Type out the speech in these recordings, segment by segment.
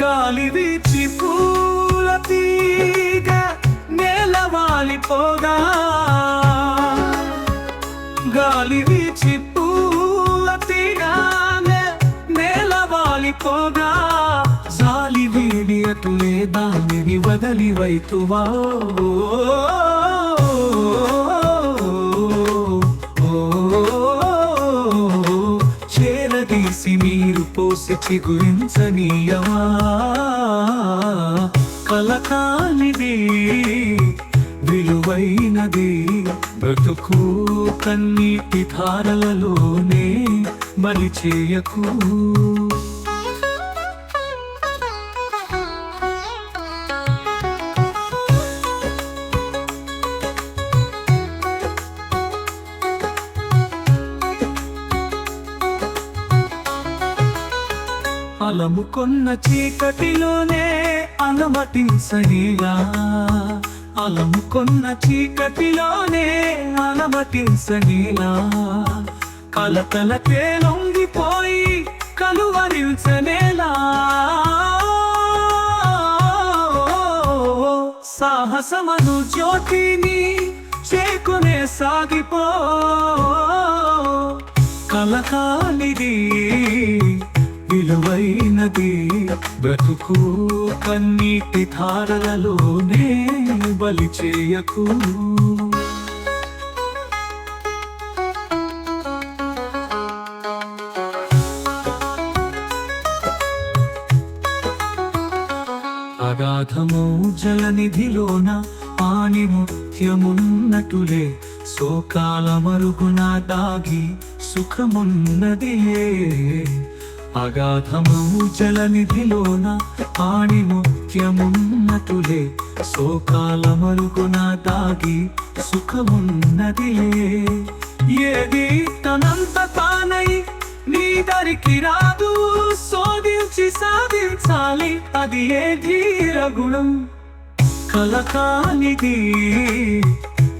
గాలి వీచి పూల తీగ నేలవాలిపోగా గాలి వీచి పూల తీగ నేలవాలిపోగా సాలి వీడి అటులే దానిని వదలి వైతువా పోసి చిగురించనీయవా విలువైనది బ్రతుకు కన్నీటి ధారలలోనే మరి చేయకు అలముకొన్న చీకటిలోనే అలమటించనీలా అలము కొన్న చీకటిలోనే అలమటించనిలా కలతల తేలొంగిపోయి కలువరించనేలా సాహసమను జ్యోతిని చేకునే సాగిపో. కలకాలిది విలువైనది. బ్రతుకు కన్నీటి ధారలలోనే బలి చేయకు. అగాధము జలనిధిలోన పాని ముఖ్యమున్నటులే. సోకాల మరుగున దాగి సుఖమున్నది అగాధము జలనిధిలోన ఆణి ముఖ్యమున్నతులే శోకాల మరుగున దాగి సుఖమున్నదిలే. ఏది తనంత తానై నీ దరికి రాదు శోధించి సాధించాలి అది ఏ ధీర గుణం? కలకానిది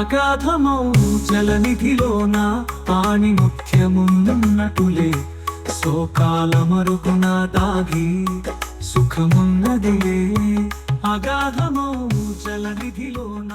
అగాధమౌ జలనిధిలోన పాణి ముఖ్యమున్నటులే శోకాలమరుకున దాగి సుఖమున్నదిలే. అగాధమౌ జలనిధిలోన